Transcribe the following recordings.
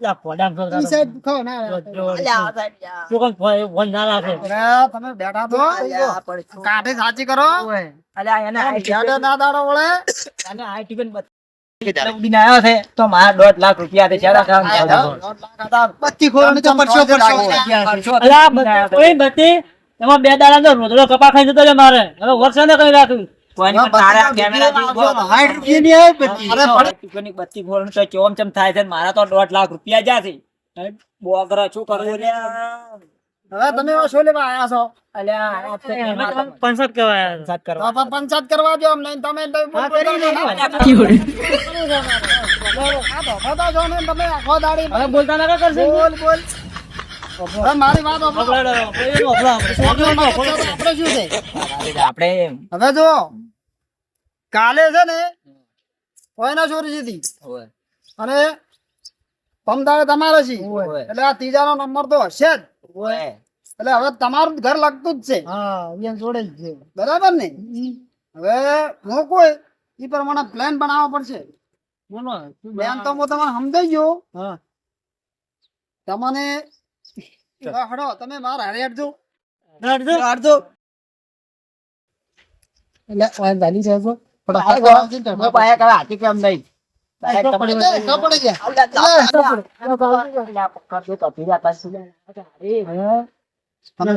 લા પોડામ છો ઈ ખો ના. શું ફોન ના રાખે. તમે બેઠા તો. કાઢી સાચી કરો. અલ્યા, એને આ ના દાડો અને ઉડીને આવ્યો છે તો મારા દોઢ લાખ રૂપિયા બે દાડા કપા ખાઈ જતો મારે. હવે વર્ષે ને કઈ રાખું બત્તી. ખોલવાનું તો ચોમ ચમ થાય છે મારા તો દોઢ લાખ રૂપિયા જ્યાં બોગરા શું કરવું હવે તમે શું લેવા આયા છો? પંચાયત કહેવાય કરવા. પંચાયત કરવા દો અમને તમે બોલતા ના કરશે? બોલ બોલ. મારી વાત આપણે શું છે? હવે જો કાલે છે ને કોઈના ચોરી જીતી. અને પમદાડે તમારે છે. એટલે આ ત્રીજાનો નંબર તો હશે જ. એટલે હવે તમારું ઘર લાગતું જ છે. હા જોડે જ છે. બરાબર ને? હવે હું કોઈ એ પ્રમાણે પ્લાન બનાવવો પડશે. બેન પ્લાન તો હું તમારે સમજાઈ ગયો. હા. તમને હડો તમે મારા હારે હાડજો હાડજો હટજો. એટલે ને પડી જાય,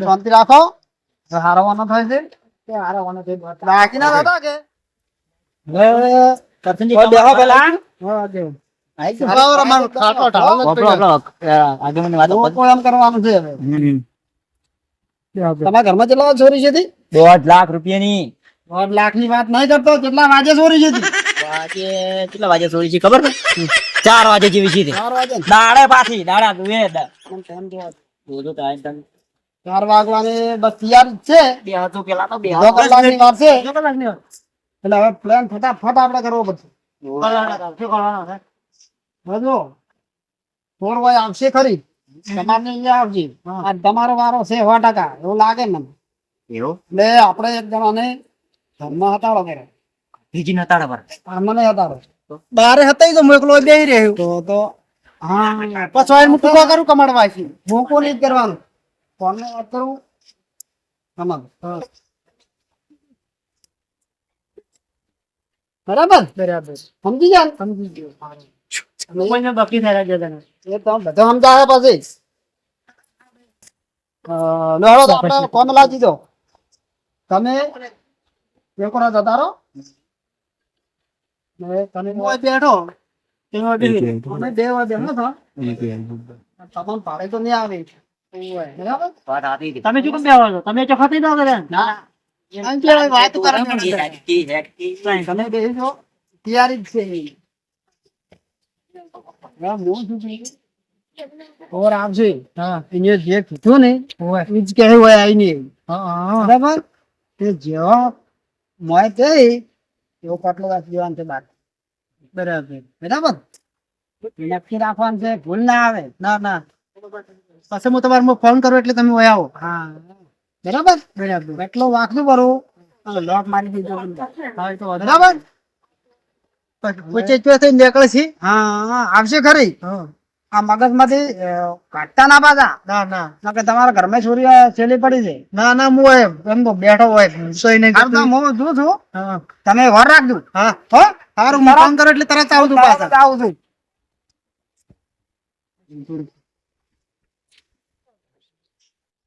શાંતિ રાખો. હારવાનો થાય છે. બાકી ના થતા કે? ઓય બેહો પેલા. બરાબર, અમારું ખાટો ઢાળો જ પડ્યો. એવું કોઈ એમ કરવાનું છે હવે? તમારા ઘરમાં કેટલા ચોરી છે તી? દોઢ લાખ રૂપિયાની. દોઢ લાખની વાત નહીં કરતો કેટલા વાગે ચોરી છે વાગે કેટલા વાગે ચોરી છે ખબર ચાર વાગે જેવી છે ચાર વાગે ને? દાડે પાછી દાડા તું એ જોવા. જોજો તારે ચાર વાગવાની બસ તૈયાર છે. બે હતું પેલા તો બે કલાકની વાત છે? એટલે હવે પ્લાન ફટાફટ આપણે કરવો પડશે. બધો ચોર હોય આવશે ખરી. તમારે અહીંયા તમારો વારો છે સો ટકા એવું લાગે મને. એવું? એટલે આપણે એક જણાને ઘરમાં હતાડો કર્યો બીજી નતાડા પર મને હતાડો બારે હતા તો મોકલો બે રહ્યો તો તો હા પછી હું ટૂંકો કરું કમાડવા છે મોકો નહીં જ કરવાનું ફોનને વાત કરું કમાડ બરાબર બરાબર સમજી ગયા? સમજી ગયો કોઈને બાકી થયા એ તો બધો પછી તો આપણે તમે પેપર જતા રહો બેઠો ભાડે તો નહીં આવે. તમે શું કેમ બેહો છો? તમે ચોખાતી ના. કરે ના વાત કરે. તમે બેસી તૈયારી જ છે. ને એ જ કહે હોય આઈ નહીં બરાબર? તે જેવો મોય તે એવો પાટલો રાખી દેવાનો છે બાર. બરાબર. બરાબર? નક્કી રાખવાનું છે. ભૂલ ના આવે. ના ના. પછી હું તમારે ફોન કરું એટલે તમે વયા આવો. હા. બરાબર? બરાબર. એટલો વાંકલું કરું? લોટ મારી દીધો. હા તો બરાબર? પછી થઈ નીકળે છે હા હા. આવશે ખરી? આ મગજમાંથી કાઢતા ના પાછા? ના ના. ના કે તમારા ઘરમાં છોરી છેલ્લી પડી છે? ના ના હું હોય એમ તો બેઠો હોય સોઈ નહીં કરતો હું જોઉં છું તમે વાર રાખજો. હા. હો? તારું ફોન કરો એટલે તરત આવું છું પાછા. આવું છું.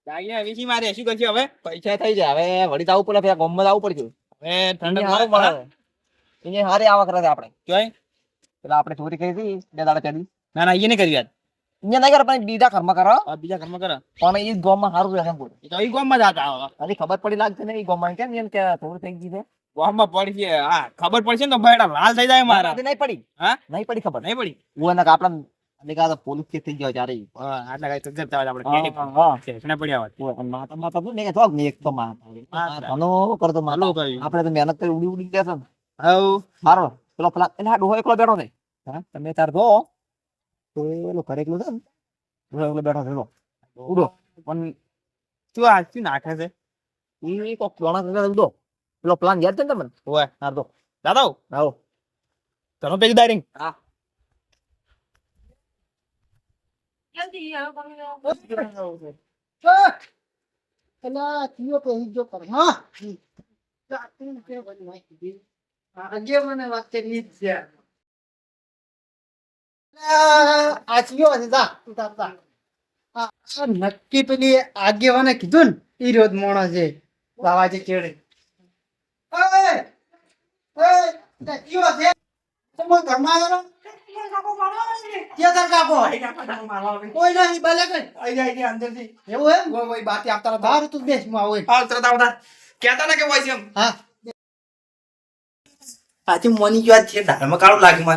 દાગીના વીસી મારે શું કરશે હવે? પૈસા થઈ જાય. હવે વળી આવું પડે પેલા ગામમાં આવવું પડશે. હવે ઠંડક મારું પડે. અહીંયા હારે આવક કરે આપણે. જોઈ પેલા આપણે ચોરી કરી હતી બે દાડા ચડી ના ના એ નહીં કરી યાર અહીંયા નહીં કરે પણ બીજા ઘરમાં કરો. બીજા ઘરમાં કરો. પણ એ ગામમાં સારું રહે બોલ. તો એ ગામમાં જતા હવે. હજી ખબર પડી લાગશે ને એ ગામમાં કેમ એમ કે થઈ ગઈ છે? ગામમાં પડી છે હા ખબર પડશે ને તો ભાઈડા લાલ થઈ જાય મારા. નહીં પડી. હા? નહીં પડી ખબર. નહીં પડી? હું એના આપણા અને પોલીસ કેસ થઈ ગયો ત્યારે આટલા કઈ તકલીફ થાય આપણે પડ્યા હોત. માતા માતા તો નહીં કે થોક ને એક તો માતા. કરતો ભલું આપણે તો મહેનત કરી ઉડી ઉડી હઉ. મારો પેલો પેલા એટલે આ ડોહો એકલો બેઠો ને તમે તાર જો તો એનો ઘરે એકલો છે ને? એકલો બેઠો છે ઉડો. પણ શું આ શું નાખે છે? એ કોક પ્લાન કરે ઉડો. પેલો પ્લાન યાદ છે ને તમને? હોય તાર દો. દાદા આવો તનો પેજ દારિંગ હા. અલા થયો તો ઈ જો કર હા. જાતું કે બની વાંચી દે મને વાત કરી છે આ થયો છે જા ઉતાર જા આ નક્કી પેલી આગેવાને કીધું ને ઈ રોજ મોણો છે. બાવાજી ચેડે આજે મોની જો છે ધારમાં કાળું લાગે મને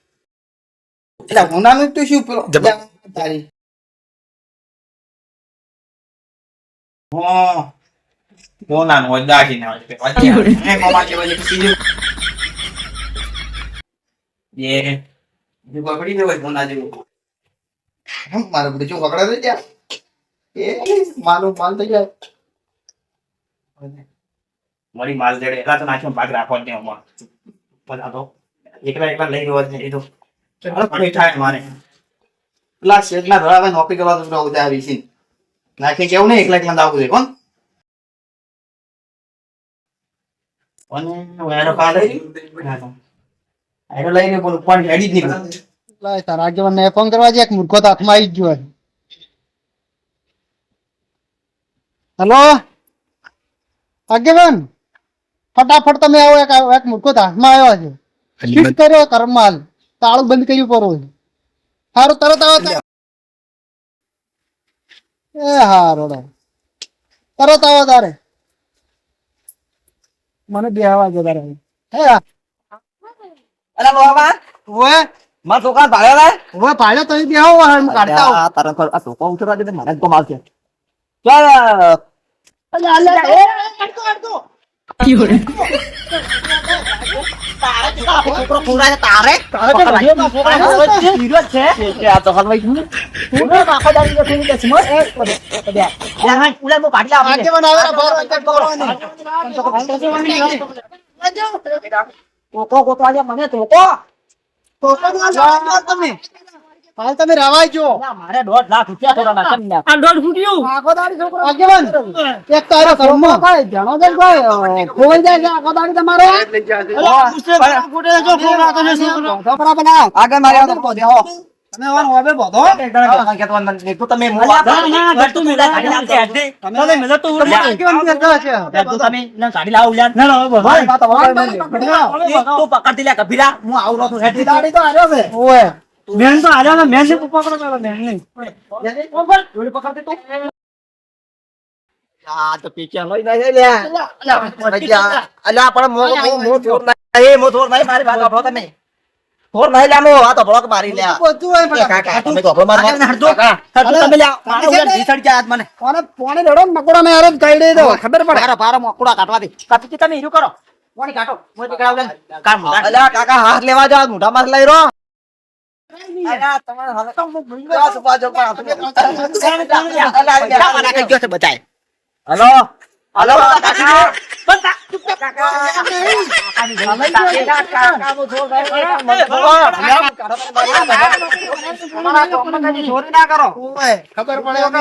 એટલે હોનાનું તું શું પેલો. તારી. હા. કોના નો દાગી હોય મામા એ પકડી જેવું. મારે બધું શું પકડા દે ત્યાં. એ મારું માલ થઈ જાય. મળી માલ જડે. એટલા તો નાખ્યો ભાગ રાખો ને એમાં બધા તો. એકલા એકલા લઈ ગયો એ તો થાય મારે. પેલા શેઠના ધોળાવે નોકરી કરવા તો પેલા આવી છે. નાખે કેવું એકલા એકલા કોણ? ફટાફટ તમે આવો એક એક મૂર્ખો હાથમાં આવ્યો છે. કર્યો કરમાલ તાળું બંધ કર્યું પરો. હારો તરત આવો એ હારો તરત આવો તારે. મને બે આવાજ વધારે હે? અરે લોહામાં ઓએ માં છોકરા ભાડે લાય ઓએ ભાડે તો બે આવો હું કાઢતા આવું. આ તારા પર આ છોકરો ઉતરવા દે મને તો મારશે ચાલ. છોકરો ફૂંડાય તારે આ તો હલવાઈ ગયું આગેવાન આવે ને બહાર વાંચા કરવાની. તો હાલ તમે રવાઈ જો મારે દોઢ લાખ રૂપિયા થોડા નાખે આ દોઢ ફૂટ્યું આખો દાડી છોકરો આગેવાન એક તારો કર્મ કાંઈ ધ્યાનો દે ભાઈ ખોવાઈ જાય છે આખો દાડી તમારો છોકરા બના આગળ મારે આવતો તો દેહો તમે ઓન હોબે તો તમે મોલા ના, ઘર તો મેલા ના, ઘટતું નહીં. તમે મેલા તો ઉડે. બી અડધા છે ના, ના, હવે ભાઈ, બસ. આ તો વગાડ મેં. હું આવરો છું હેડી દાડી તો આવ્યો છે ઓએ મેન તો હાલ્યો ને, મેન ને પકડો પેલો, મેન ને. આ તો પીચા લઈ ના લે. લ્યા અલ્યા પણ મો મો થોર ના એ મો થોર ના મારી વાત સાંભળો તમે. થોર ના લ્યા મો આ તો બ્લોક મારી લે. બધું હોય એ કાકા તમે તો મારો કાકા તમે લે મારે ઉડન ભીસડ ગયા આજ મને. કોને પોણી રડો મકોડા ને હારે જ દે દો ખબર પડે. અરે પારો મકોડા કાટવા દે. કાપી તમે હીરો કરો? કોની કાટો મોય દીકરા ઉડન કામ અલા કાકા હાથ લેવા જાવ મોઢા માં લઈ રો હલો હલો ખબર પડે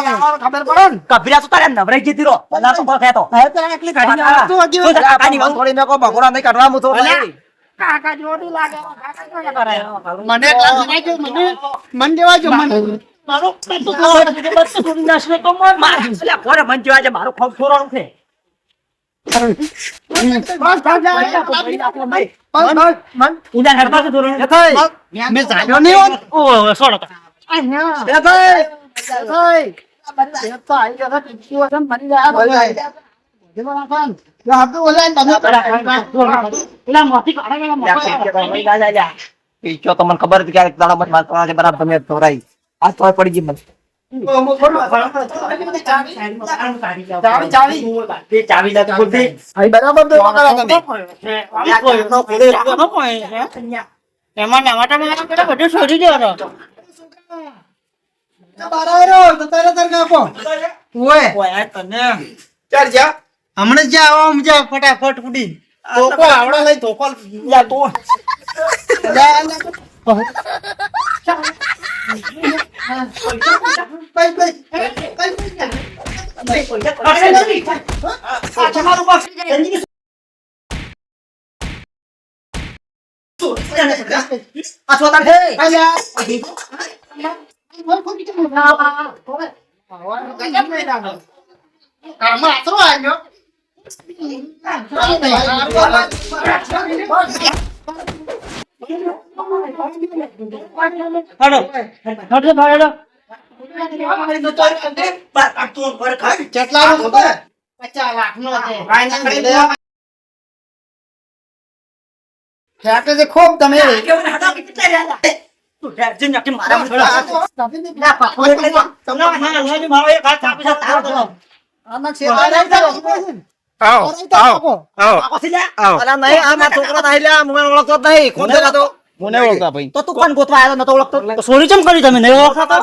કાકા જોડી લાગે કાકા શું કરે મને મને મન દેવા જો મને મારો પેટું તો મર. અલ્યા કોને મન જોવા છે મારું ખોફ છોરવાનું છે મરી જાય જો હાથું બોલાય ને તમે પેલા મોથી કાઢે પેલા મોથી. પીછો તો ખબર હતી ક્યારેક તારા મત મારતો આજે બરાબર તમે તોરાઈ આ તો પડી ગઈ મને એમાં પેલા બધું શોધી દેવાનો. તને. ચાલ જા હમણાં જ આમ જા ફટાફટ ઉડી. ધોકો આવડે લઈ ધોકો લા તો. હાલો. હાલો, હાલો. કેટલા નો ખબર? પચાસ લાખ નો છે છે ખૂબ તમે ના, મારો સોરી ચમ કરી તમે નહીં ઓળખતા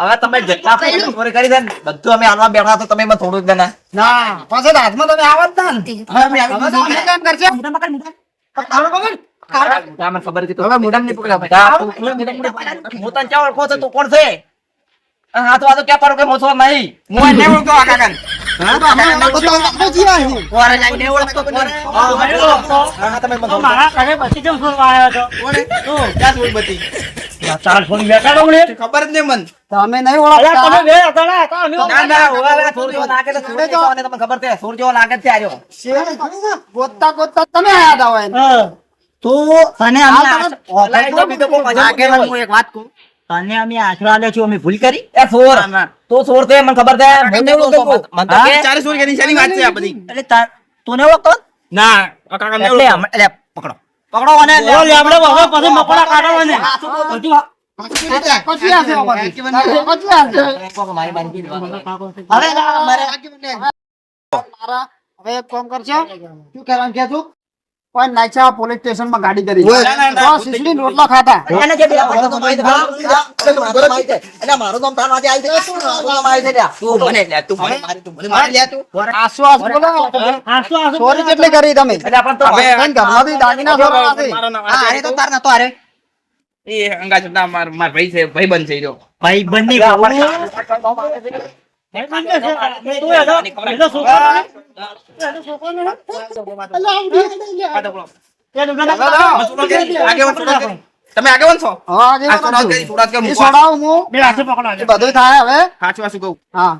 હવે તમે જેટલા કરી છે બધું અમે હાલવા બેઠા તો તમે મને થોડું જ ના પાછળ હાથમાં તમે આવત ના હવે તો આ મને ખબર હતી તો. હા, તું- હું તને ક્યાં ઓળખો છો? તું કોણ છે આ તો વાતો ક્યાં પાડો કે મોસો નહીં હું એને નહીં ઓળખતો આ નહીં, નહીં. હા, નહીં. હા, તમે તો. ખબર જ નહીં મને નહીં બે હતા ને, હતા ના ના હવે હવે લાગે તો તમને ખબર છે લાગે છે. ગોતતા ગોતતા આયા હતા હોય તને તો નહીં હું એક વાત કહું. તને અમે આશરો આલ્યો છું અમે ભૂલ કરી. એ સોર. તો સોર છે મને ખબર છે મને નહીં ઓળખતો. મને તો હા? કે- એટલે તાર- તું નહીં ઓળખતો એટલે હમ- એટલે પકડો. પકડો અને ઓ, પછી. બધું કચી આશે બાબા. કચી આશે. મારી બાંધી દેવા. હવે ના, મારા હવે એક કામ કરશો શું કહેવાનું કે તું? કોઈ નાચા પોલીસ સ્ટેશનમાં ગાડી કરી. તો રોટલા ખાતા એને જે મારું. મારું નામ મારું આજે આવી. મારું. તું મને તું મને મારી, તું મને મારી તું. આસુ આસુ બોલો આંસુ આંસુ કેટલી કરી તમે એટલે આપણે તો ભાઈ ઘરમાંથી દાગીના ચોરવાના છે. હા, અરે તો તાર નતો અરે ભાઈ બંને તું એનો એનો છોકરો ને? એ તમે આગેવાન છો સોડા બધું. સોડા કરી એ મૂકવા. બધું થાય હવે સાચું સાચું કહું હા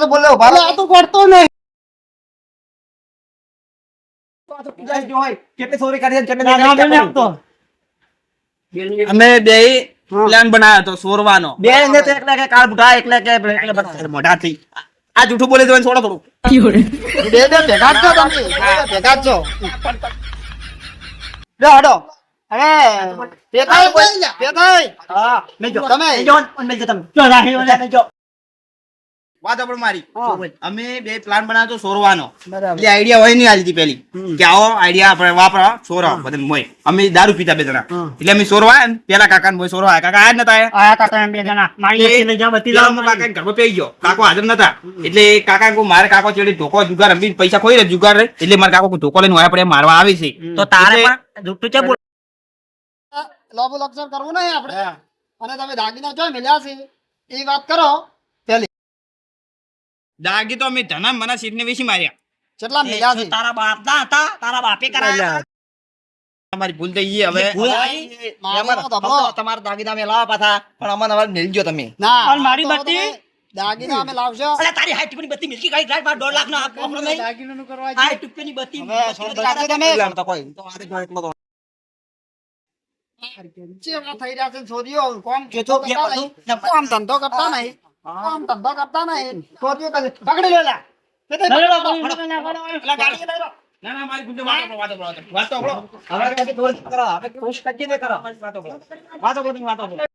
તો બોલે. આ તો કરતો નહીં. અમે બે. પ્લાન બનાવ્યો હતો સોરવાનો. બે ને તો એકલા કે કાળ બુઢા એકલા કે એકલા બધા મોઢાથી આ જૂઠું બોલે તો છોડો થોડું. બે બે ભેગા જ છો તમે. ભેગા જ છો. લે હડો. અરે પેકાઈ પેકાઈ હા. તમે. જો, રાખી દો. વાત આપણે મારી. અમે બે પ્લાન બનાવ્યો સોરવાનો. એટલે આઈડિયા હોય નહીં આજથી પેલી. કે આવો આઈડિયા આપણે વાપરો સોરો બધા મોય. અમે દારૂ પીતા બે જણા. એટલે અમે સોરવા પેલા કાકા મોય સોરવા કાકા આજ નતા આયા? કાકા બે જણા. મારી કાકાને ઘરમાં પેઈ ગયો. કાકો હાજર નતા. એટલે કાકા કો મારે કાકો ચેડી ધોકો જુગાર રમી પૈસા ખોઈ રહ્યા જુગાર રે. એટલે મારે કાકો ધોકો લઈને આયા પડે મારવા આવી છે. તો તારે પણ જુઠ્ઠું છે બોલ. લોબો લક્ષર કરવું નહીં આપણે. અને તમે દાગીના જો મળ્યા છે. એ વાત કરો. દાગી તો અમે ધના મના સીટને વેચી માર્યા. કેટલા મેલા છે તારા બાપ ના હતા તારા બાપે કરાયા અમારી ભૂલ થઈ ગઈ હવે. તમારા દાગીના મેં લાવા પાછા પણ અમારે હવે મેલજો તમે. ના અને મારી બત્તી? દાગીના અમે લાવશો. અલે તારી હાઈ ટુપની બત્તી મિલકી ગાડી ડ્રાઈવ દોઢ લાખ નો આપો હમણાં નહીં. દાગીનાનું કરવા હાઈ ટુપની બત્તી તમે. એટલે તો કોઈ તો આ તો. એકલો તો જે થઈ રહ્યા છે છોરીઓ? કોમ કે તો કરતા બે કોમ ધંધો કરતા નહીં. કોમ ધંધો કરતા નહીં તે પકડો. લઈ લો, વાતો કરો, વાતો કરો, વાતો કરો.